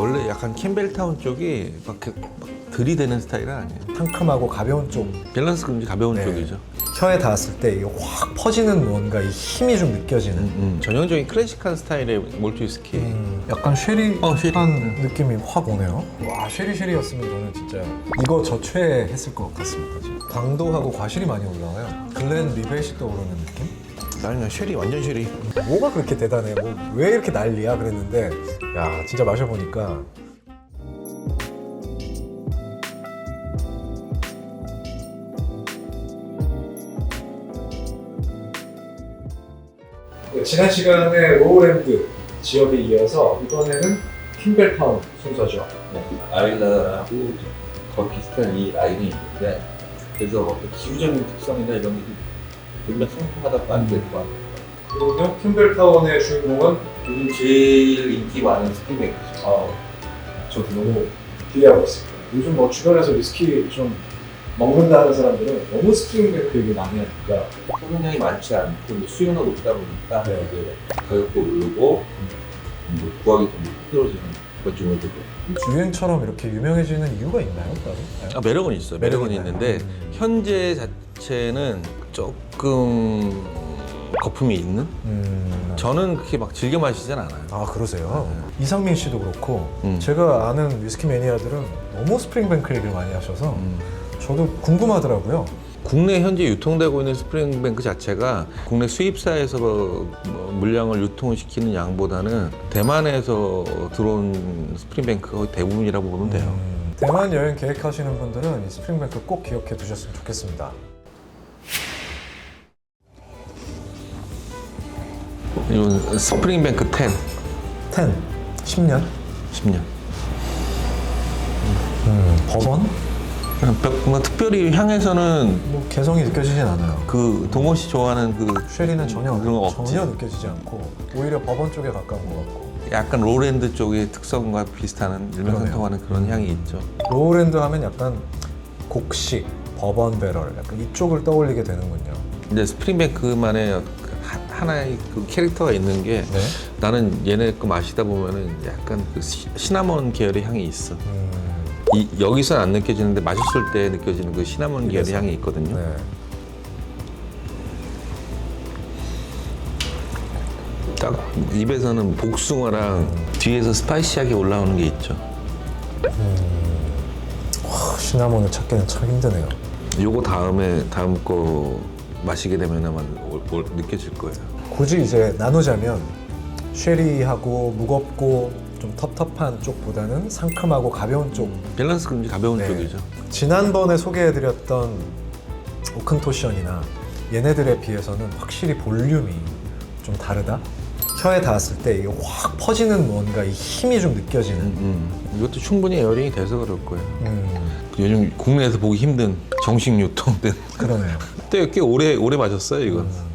원래 약간 캠벨타운 쪽이 막, 그- 막 들이대는 스타일은 아니에요. 상큼하고 가벼운 쪽 밸런스 굉장히 가벼운 네. 쪽이죠. 혀에 닿았을 때 이게 확 퍼지는 뭔가 이 힘이 좀 느껴지는 음, 전형적인 클래식한 스타일의 몰트 위스키. 음, 약간 쉐리한 어, 쉐리. 느낌이 확 오네요. 와 쉐리 쉐리였으면 저는 진짜 이거 저최 했을 것 같습니다. 지금. 강도하고 과실이 많이 올라와요. 글렌 리벳이 떠오르는 느낌? 나는 그냥 쉐리, 완전 쉐리. 뭐가 그렇게 대단해? 뭐 왜 이렇게 난리야? 그랬는데 야 진짜 마셔보니까 네, 지난 시간에 로우랜드 지역에 이어서 이번에는 킹벨타운 순서죠. 아일라하고 거의 비슷한 이 라인이 있는데 그래서 어떤 기후적인 특성이나 이런 게 상통하다 빠질 것 같아요. 그러면 킹벨타운의 주인공은 요즘 제일 인기 많은 스피맥이죠. 어, 저도 너무 기대하고 있습니다. 요즘 뭐 주변에서 위스키 좀 먹는다는 사람들은 너무 스프링뱅크 얘기 많이 하니까 소비량이 많지 않고 이제 수요가 높다 보니까 네. 이제 가격도 오르고 뭐 구하기 좀 힘들어지는 그것 중에 되고 유행처럼 이렇게 유명해지는 이유가 있나요? 따로? 네. 아, 매력은 있어요. 매력은 매력이 있는데? 음. 현재 자체는 조금 거품이 있는? 음, 저는 그렇게 막 즐겨 마시진 않아요. 아 그러세요? 이상민 씨도 그렇고 음. 제가 아는 위스키 매니아들은 너무 스프링뱅크 얘기를 많이 하셔서 음. 저도 궁금하더라고요. 국내 현재 유통되고 있는 스프링뱅크 자체가 국내 수입사에서 뭐 물량을 유통시키는 양보다는 대만에서 들어온 스프링뱅크가 거의 대부분이라고 보면 돼요. 음, 대만 여행 계획하시는 분들은 이 스프링뱅크 꼭 기억해 두셨으면 좋겠습니다. 이건 스프링뱅크 10, 10, 10년? 10년. 음, 법원? 그냥 별- 뭔가 특별히 향에서는 뭐 개성이 느껴지진 않아요. 그 동호 씨 좋아하는 그 쉐리는 전혀 그런 거 없지. 전혀 느껴지지 않고 오히려 법원 쪽에 가까운 것 같고 약간 로랜드 쪽의 특성과 비슷한 일맥상통하는 그런 향이 있죠. 로우랜드 하면 약간 곡식, 법원 배럴 약간 이쪽을 떠올리게 되는군요. 근데 스프링뱅크만의 그 하- 하나의 그 캐릭터가 있는 게 네. 나는 얘네 거 마시다 보면은 약간 그 시, 시나몬 계열의 향이 있어. 음, 이, 여기서는 안 느껴지는데 마셨을 때 느껴지는 그 시나몬 계열의. 향이 있거든요. 네. 딱 입에서는 복숭아랑 뒤에서 스파이시하게 올라오는 게 있죠. 하, 시나몬을 찾기는 참 힘드네요. 요거 다음에 다음 거 마시게 되면 아마 올- 올- 느껴질 거예요. 굳이 이제 나누자면 쉐리하고 무겁고 좀 텁텁한 쪽보다는 상큼하고 가벼운 쪽. 밸런스 굉장히 가벼운 네. 쪽이죠. 지난번에 소개해드렸던 오큰토션이나 얘네들에 비해서는 확실히 볼륨이 좀 다르다. 혀에 닿았을 때 이게 확 퍼지는 뭔가 이 힘이 좀 느껴지는. 음, 이것도 충분히 에어링이 돼서 그럴 거예요. 음, 요즘 국내에서 보기 힘든 정식 유통된 그러네요. 그때 꽤 오래 오래 마셨어요 이건.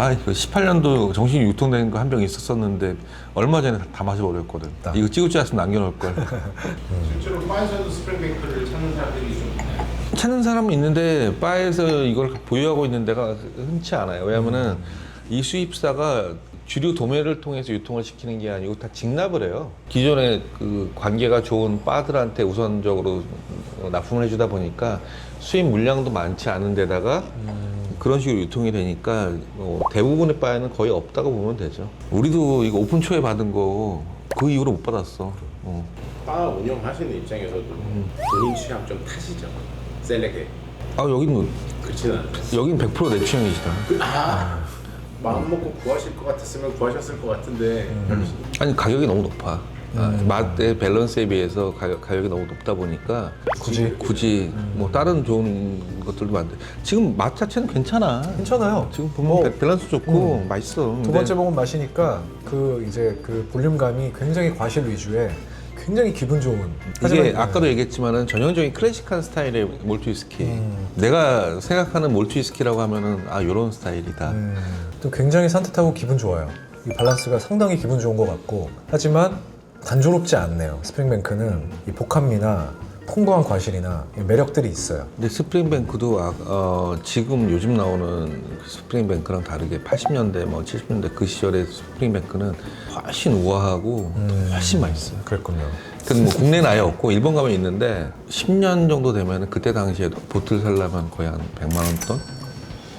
아 이거 18년도 정식 유통된 거 한 병 있었었는데 얼마 전에 다, 다 마셔버렸거든. 딱. 이거 찍을 줄 알았으면 남겨놓을 걸. 실제로 바에서도 스프링뱅크를 찾는 사람들이 좀 있나요? 찾는 사람은 있는데 바에서 이걸 보유하고 있는 데가 흔치 않아요. 왜냐면은 이 수입사가 주류 도매를 통해서 유통을 시키는 게 아니고 다 직납을 해요. 기존에 그 관계가 좋은 바들한테 우선적으로 납품을 해주다 보니까 수입 물량도 많지 않은 데다가 그런 식으로 유통이 되니까 뭐 대부분의 바에는 거의 없다고 보면 되죠. 우리도 이거 오픈 초에 받은 거 그 이후로 못 받았어. 어. 바 운영하시는 입장에서도 본인 취향 좀 타시죠? 셀렉에 아 여긴 뭐 그렇지는 않아요 여긴 100%내 취향이시다. 아 마음 먹고 구하실 것 같았으면 구하셨을 것 같은데 아니 가격이 너무 높아. 아, 맛의 밸런스에 비해서 가격, 가격이 너무 높다 보니까 굳이? 굳이 뭐 다른 좋은 것들도 많은데 지금 맛 자체는 괜찮아. 괜찮아요. 지금 보면 뭐, 밸- 밸런스 좋고 맛있어. 두 근데 번째 먹은 마시니까 그 이제 그 볼륨감이 굉장히 과실 위주에 굉장히 기분 좋은. 이게 하지만- 아까도 얘기했지만은 전형적인 클래식한 스타일의 몰트 위스키. 음. 내가 생각하는 몰트 위스키라고 하면은 아 요런 스타일이다. 음, 또 굉장히 산뜻하고 기분 좋아요. 이 밸런스가 상당히 기분 좋은 것 같고 하지만 단조롭지 않네요. 스프링뱅크는 이 복합미나 통도한 과실이나 매력들이 있어요. 근데 스프링뱅크도 아, 어, 지금 요즘 나오는 그 스프링뱅크랑 다르게 80년대 뭐 70년대 그 시절의 스프링뱅크는 훨씬 우아하고 훨씬 맛있어요. 그랬군요. 근데 뭐 국내는 아예 없고 일본 가면 있는데 10년 정도 되면 그때 당시에 보틀 살려면 거의 한 100만 원 돈?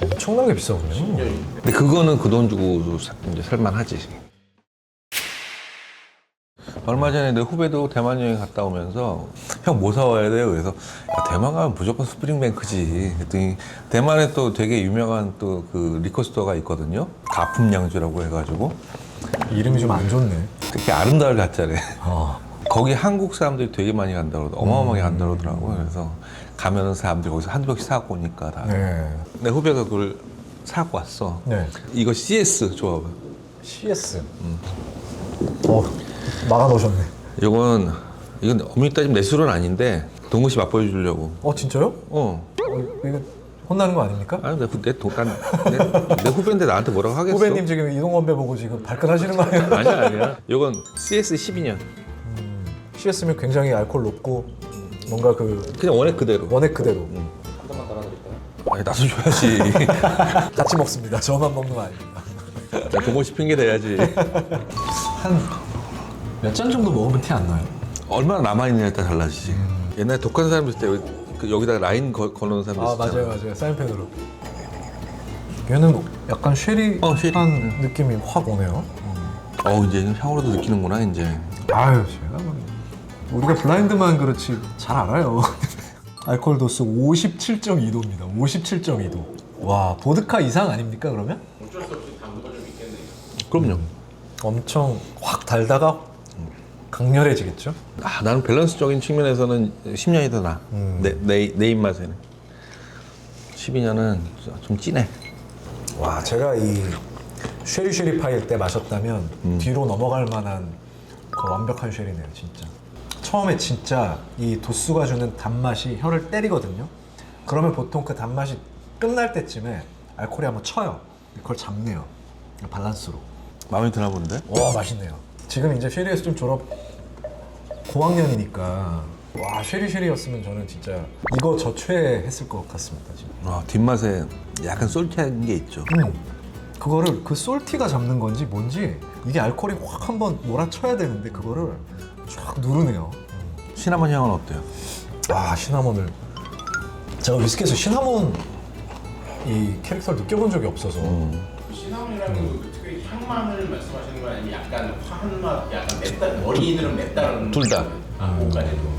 엄청나게 비싸군요. 근데 그거는 그 돈 주고 사- 이제 살만하지. 얼마 전에 내 후배도 대만 여행 갔다 오면서 형 뭐 사와야 돼요? 그래서 야, 대만 가면 무조건 스프링뱅크지. 그랬더니 대만에 또 되게 유명한 또 그 리코스토어가 있거든요. 가품 양주라고 해가지고 이름이 좀 안 좋네. 특히 아름다울 가짜래. 어. 거기 한국 사람들이 되게 많이 간다고 그러더라고. 어마어마하게 간다고 그러더라고요. 그래서 가면은 사람들이 거기서 한두 병씩 사갖고 오니까 다. 네. 내 후배가 그걸 사갖고 왔어. 네. 이거 CS 좋아봐. CS. 어, 막아 놓으셨네. 이건 이건 엄밀히 따지면 내 술은 아닌데 동구 씨 맛보여 주려고. 어, 진짜요? 어. 어, 이거 혼나는 거 아닙니까? 아니 내, 내, 동, 난, 내, 내 후배인데 나한테 뭐라고 하겠어? 후배님 지금 이동건배 보고 지금 발끈하시는 거 아니에요? 아니야 아니야. 이건 CS 12년. CS면 굉장히 알코올 높고 뭔가 그 그냥 원액 그대로. 원액 그대로 한 잔만 따라드릴까요? 아니 나도 줘야지. 같이 먹습니다. 저만 먹는 거 아닙니다. 나 보고 싶은 게 돼야지. 한 몇 잔 정도 먹으면 티 안 나요? 얼마나 남아 있느냐에 따라 달라지지. 옛날에 독한 사람 있을 때그 여기다가 라인 거, 걸어놓은 사람 아 있었잖아. 맞아요 맞아요 사인펜으로. 얘는 약간 쉐리한 어, 쉐리. 느낌이 확 오네요. 어 이제 향으로도 느끼는구나 이제. 아유 제가 뭐 우리가 블라인드만 그렇지 잘 알아요. 알코올 도수 57.2도입니다. 57.2도. 와 보드카 이상 아닙니까 그러면? 어쩔 수 없이 당도가 좀 있겠네요. 그럼요. 엄청 확 달다가 강렬해지겠죠? 아, 나는 밸런스적인 측면에서는 10년이 더 나. 음. 내, 내, 내 입맛에는. 12년은 좀 진해. 와 제가 이 쉐리 쉐리 파일 때 마셨다면 음. 뒤로 넘어갈 만한 그 완벽한 쉐리네요 진짜 처음에 진짜 이 도수가 주는 단맛이 혀를 때리거든요 그러면 보통 그 단맛이 끝날 때쯤에 알코올이 한번 쳐요 그걸 잡네요 밸런스로 마음에 드나 본데? 와 맛있네요 지금 이제 쉐리에서 좀 졸업 고학년이니까 와 쉐리 쉐리였으면 저는 진짜 이거 저최 했을 것 같습니다 지금. 아, 뒷맛에 약간 솔티한 게 있죠. 음, 그거를 그 솔티가 잡는 건지 뭔지 이게 알코올이 확 한번 몰아쳐야 되는데 그거를 쫙 누르네요. 시나몬 향은 어때요? 아 시나몬을. 제가 위스키에서 시나몬 이 캐릭터를 느껴본 적이 없어서. 시나몬이라는 그 특유의 향만을 말씀하시는 거 아니면 약간 화한 맛, 약간 맵다, 머리들은 맵다라는 둘 다. 아, 그까지도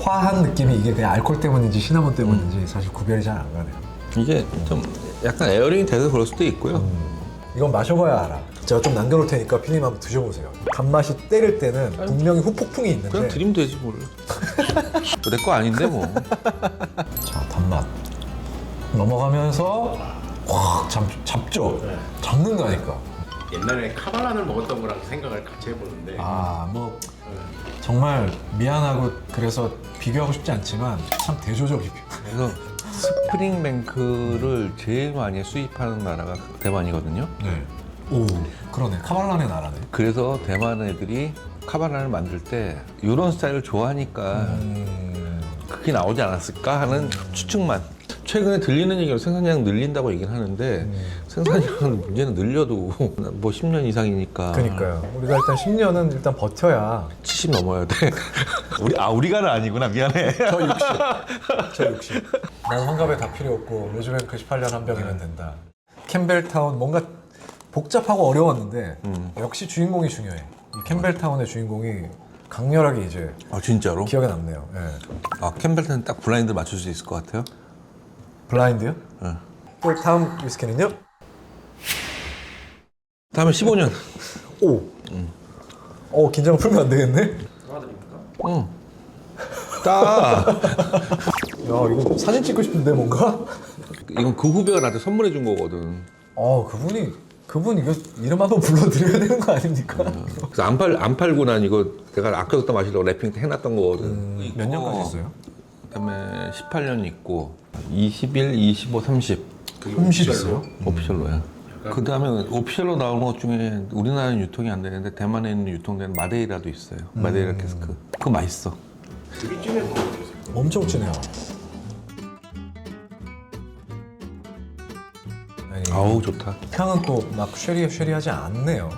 화한 느낌이 이게 그냥 알코올 때문인지 시나몬 때문인지 사실 구별이 잘 안 가네요. 이게 좀 약간 에어링이 돼서 그럴 수도 있고요. 이건 마셔봐야 알아. 제가 좀 남겨놓을 테니까 피디님 한번 드셔보세요. 단맛이 때릴 때는 분명히 후폭풍이 있는데 그냥 드리면 되지 뭘. 내 거 아닌데 뭐. 자 단맛. 넘어가면서 확 잡, 잡죠. 잡는다니까. 옛날에 카발란을 먹었던 거랑 생각을 같이 해보는데. 아 뭐 정말 미안하고 그래서 비교하고 싶지 않지만 참 대조적이에요. 그래서 스프링뱅크를 제일 많이 수입하는 나라가 대만이거든요. 네 오 그러네. 카발란의 나라네. 그래서 대만 애들이 카바나를 만들 때 이런 스타일을 좋아하니까 음, 그게 나오지 않았을까 하는 추측만. 최근에 들리는 얘기로 생산량 늘린다고 얘기는 하는데 생산량은 문제는 늘려도 뭐 10년 이상이니까 그니까요 우리가 일단 10년은 일단 버텨야 70 넘어야 돼. 우리 아 우리가는 아니구나 미안해. 저 60. 저 60. 난 환갑에 다 필요 없고 요즘엔 98년 한 병이면 된다. 캠벨타운 뭔가 복잡하고 어려웠는데 역시 주인공이 중요해. 이 캠벨타운의 주인공이 강렬하게 이제 아 진짜로? 기억에 남네요. 예. 아 캠벨턴 딱 블라인드 맞출 수 있을 것 같아요. 블라인드요? 응. 또 다음 위스키는요? 다음에 15년. 오. 어 긴장 풀면 안 되겠네. 응. 따. 야 이거 사진 찍고 싶은데 뭔가? 이건 그 후배가 나한테 선물해 준 거거든. 어 그분이 그분 이거 이름 한번 불러드려야 되는 거 아닙니까? 그래서 안, 팔, 안 팔고 난 이거 내가 아껴뒀다 마시려고 래핑 해놨던 거거든. 몇 년까지 했어요? 그다음에 18년 있고 21, 25, 30 30 있어요? 오피셜로야. 약간 그 다음에 오피셜로 나오는 것 중에 우리나라는 유통이 안 되는데 대만에 있는 유통되는 마데이라도 있어요. 마데이라 캐스크. 그거 맛있어. 되게 진해 보이세요. 엄청 진해요. 아니, 아우 좋다. 향은 또 막 쉐리 쉐리하지 않네요.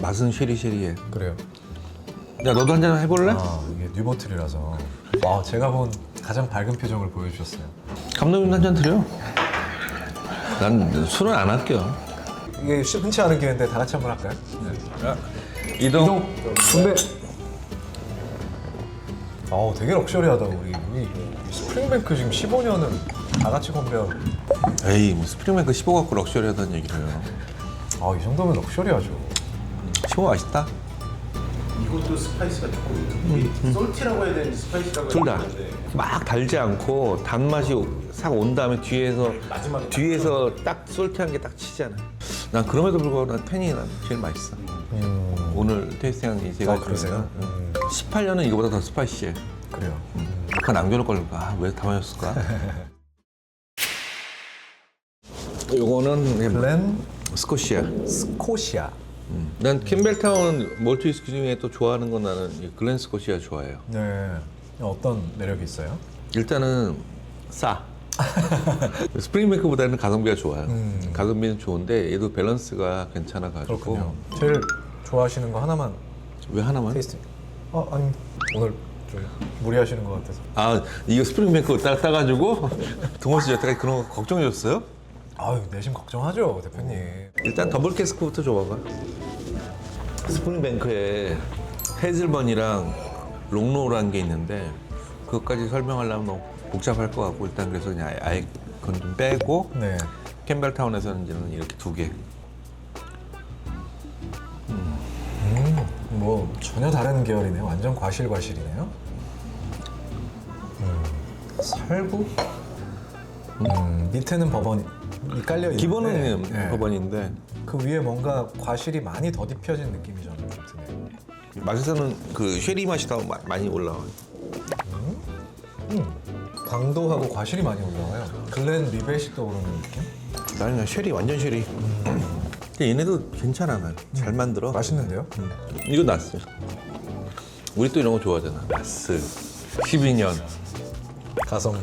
맛은 쉐리쉐리해. 그래요. 야 너도 한 잔 해볼래? 아 이게 뉴보틀이라서. 아 제가 본 가장 밝은 표정을 보여주셨어요. 감독님 한 잔 드려. 난 술은 안 아껴. 이게 쉽- 흔치 않은 기회인데 다 같이 한번 할까요? 이동. 근데 아우 되게 럭셔리하다 우리 스프링뱅크 지금 15년은 다 같이 건배하고 에이 뭐 스프링뱅크 15 갖고 럭셔리 하다는 얘기를 해요. 아 이 정도면 럭셔리하죠 15 맛있다. 이것도 스파이스가 조금 있는 솔티라고 해야 되는지 스파이시라고 둘다 해야 되는데 막 달지 않고 단맛이 싹 온 다음에 뒤에서 마지막에 딱 뒤에서 딱 솔티한 게 딱 치잖아. 난 그럼에도 불구하고 난 팬이 난 제일 맛있어. 음, 오늘 테이스팅한 이 제가 아, 그러세요? 음, 18년은 이거보다 더 스파이시해. 그래요 약간 남겨놓을 걸까? 아, 왜다 마셨을까? 요거는 그냥 블렌 스코시아. 스코시아 난 캠벨타운 멀티 위스키 중에 또 좋아하는 건 나는 이 글렌 스코시아 좋아해요. 네 어떤 매력이 있어요? 일단은 싸. 스프링뱅크보다는 가성비가 좋아요. 음. 가성비는 좋은데 얘도 밸런스가 괜찮아가지고 그렇군요 제일 좋아하시는 거 하나만 왜 하나만? 테이스팅 어 아니 오늘 좀 무리하시는 것 같아서 아 이거 스프링뱅크 따, 따가지고 동원 씨 여태까지 그런 거 걱정해줬어요? 아유 내심 걱정하죠 대표님 일단 더블 캐스크부터 줘봐봐. 스프링뱅크에 헤즐번이랑 롱로우라는 게 있는데 그것까지 설명하려면 너무 복잡할 것 같고 일단 그래서 그냥 아예, 아예 그건 좀 빼고 네 캠벨타운에서는 이제는 이렇게 두 개. 음, 뭐 전혀 다른 계열이네요. 완전 과실 과실이네요. 음, 살구? 음, 밑에는 법원이 깔려 기본은 네. 법원인데 그 위에 뭔가 과실이 많이 더딥혀진 느낌이 저는 좀 드네요. 맛에서는 그 쉐리 맛이 더 마- 많이 올라와요. 음, 당도하고 과실이 많이 올라와요. 글렌 리벳이 떠오르는 느낌? 나는 그냥 쉐리 완전 쉐리. 근데 얘네도 괜찮아 난. 잘 만들어. 맛있는데요? 이거 나스. 우리 또 이런 거 좋아하잖아. 나스. 12년. 가성비.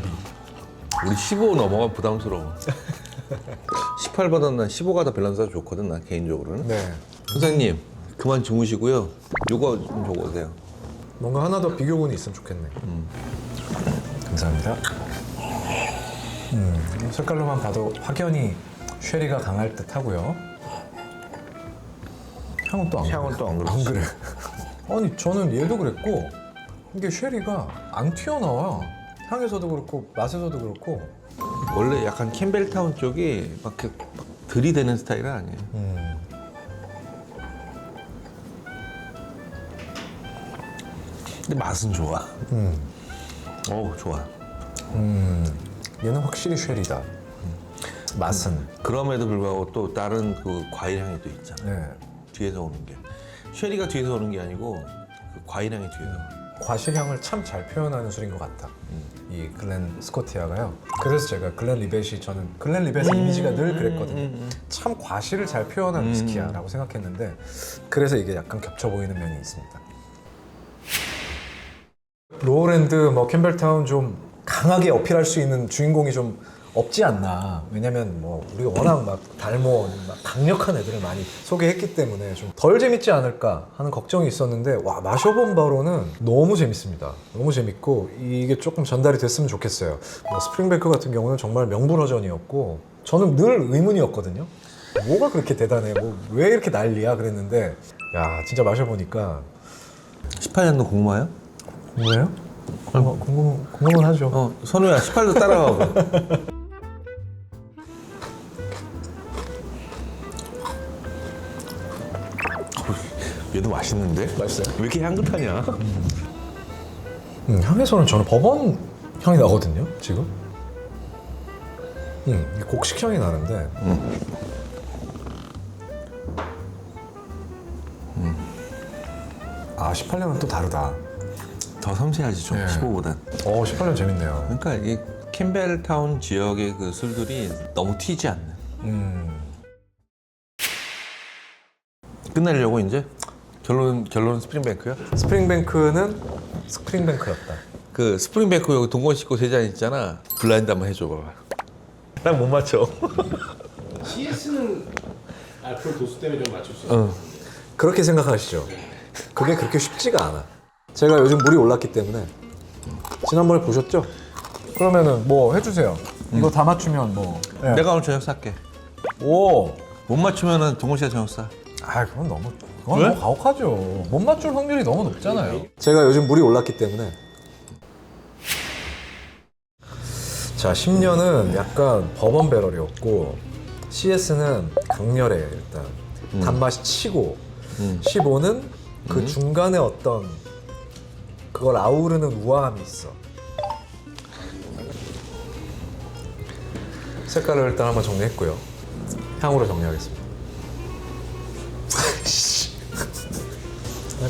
우리 15 넘어가 부담스러워. 18보다 난 15가 더 밸런스가 좋거든 난 개인적으로는. 네. 선생님 그만 주무시고요. 요거 좀 적어보세요. 뭔가 하나 더 비교군이 있으면 좋겠네. 감사합니다. 음, 색깔로만 봐도 확연히 쉐리가 강할 듯 하고요. 향은 또안 향은 또안 그렇지. 안 그래. 아니 저는 얘도 그랬고 이게 쉐리가 안 튀어나와. 향에서도 그렇고 맛에서도 그렇고. 원래 약간 캠벨타운 쪽이 막, 이렇게 막 들이대는 스타일은 아니에요. 음, 근데 맛은 좋아. 음, 어우 좋아. 음, 얘는 확실히 쉐리다. 맛은. 그럼에도 불구하고 또 다른 그 과일 향이 또 있잖아. 네. 뒤에서 오는 게. 쉐리가 뒤에서 오는 게 아니고 그 과일 향이 뒤에서. 오는 과실향을 참 잘 표현하는 술인 것 같다. 이 글렌 스코티아가요. 그래서 제가 글렌 리벳이 저는 글렌 리벳의 이미지가 늘 그랬거든요. 참 과실을 잘 표현하는 위스키야라고 생각했는데 그래서 이게 약간 겹쳐 보이는 면이 있습니다. 로우랜드, 뭐 캠벨타운 좀 강하게 어필할 수 있는 주인공이 좀 없지 않나. 왜냐면 뭐 우리가 워낙 막 달모, 막 강력한 애들을 많이 소개했기 때문에 좀 덜 재밌지 않을까 하는 걱정이 있었는데 와 마셔본 바로는 너무 재밌습니다. 너무 재밌고 이게 조금 전달이 됐으면 좋겠어요. 뭐 스프링베크 같은 경우는 정말 명불허전이었고 저는 늘 의문이었거든요. 뭐가 그렇게 대단해? 뭐 왜 이렇게 난리야? 그랬는데 야 진짜 마셔보니까 18년도 공모예요? 뭐예요? 궁금, 궁금은 하죠. 어 선우야 18도 따라가고. 맛있는데? 맛있어요? 왜 이렇게 향긋하냐? 음, 향에서는 저는 법원 향이 나거든요, 지금. 음, 곡식 향이 나는데. 아, 18년은 또 다르다. 더 섬세하지 좀 네. 15보단. 어, 18년 재밌네요. 그러니까 이 캠벨타운 지역의 그 술들이 너무 튀지 않는. 음, 끝내려고 이제 결론 결론 스프링뱅크야. 스프링뱅크는 스프링뱅크였다. 그 스프링뱅크 여기 동건 씻고 세잔 있잖아. 블라인드 한번 해줘 봐봐. 난 못 맞춰. CS는 알코올 도수 때문에 좀 맞출 수 있어요. 어. 그렇게 생각하시죠? 그게 그렇게 쉽지가 않아. 제가 요즘 물이 올랐기 때문에 지난번에 보셨죠? 그러면은 뭐 해주세요. 이거 다 맞추면 뭐. 네. 내가 오늘 저녁 쌀게. 오. 못 맞추면은 동건 씨가 저녁 싸. 아 그건 너무 그건 왜? 너무 가혹하죠. 못 맞출 확률이 너무 높잖아요. 제가 요즘 물이 올랐기 때문에. 자 10년은 약간 버번 배럴이었고 CS는 강렬해 일단 단맛이 치고 15는 그 중간에 어떤 그걸 아우르는 우아함이 있어. 색깔을 일단 한번 정리했고요. 향으로 정리하겠습니다.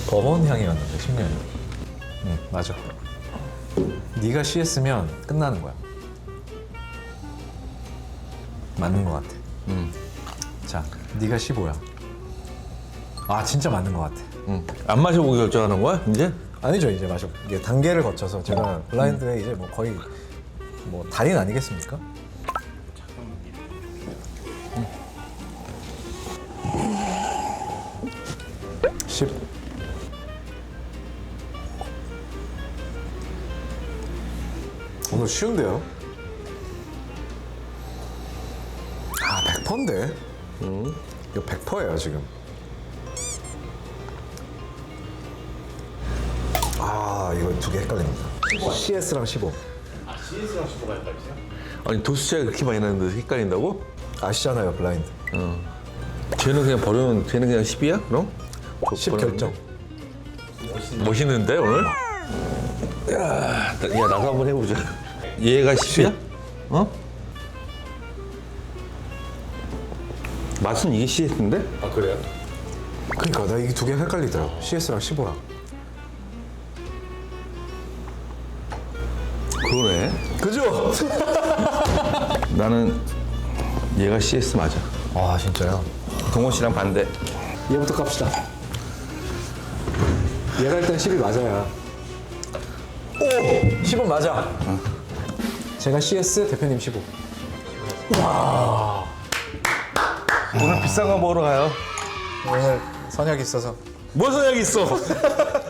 버번 향이었는데 10년이. 응 맞아. 네가 CS면 끝나는 거야. 맞는 것 같아. 응. 자, 네가 15야. 아 진짜 맞는 것 같아. 응. 안 마셔보고 결정하는 거야 이제? 아니죠 이제 마셔. 이게 단계를 거쳐서 제가 블라인드에 이제 뭐 거의 뭐 달인 아니겠습니까? 오늘 쉬운데요? 아 100%인데? 이거 100%예요 지금. 아 이거 두 개 헷갈립니다. CS랑 15 아 CS랑 15가 헷갈리세요? 아니 도수 차이가 그렇게 많이 나는데 헷갈린다고? 아시잖아요 블라인드. 쟤는 그냥 버리면 쟤는 그냥 10이야 그럼? 10 결정. 멋있는데 오늘? 야, 나- 야 나도 한번 해보자. 얘가 10이야? 어? 맛은 이게 CS인데? 아 그래요? 그러니까 나 이게 두 개 헷갈리더라고. CS랑 15랑. 그러네. 그죠? 나는 얘가 CS 맞아. 아 진짜요? 동호 씨랑 반대. 얘부터 깝시다. 얘가 일단 10이 맞아야. 오! 10은 맞아. 제가 CS 대표님 15. 오늘 비싼 거 먹으러 가요. 오늘 선약이 있어서 뭔 소용이 있어?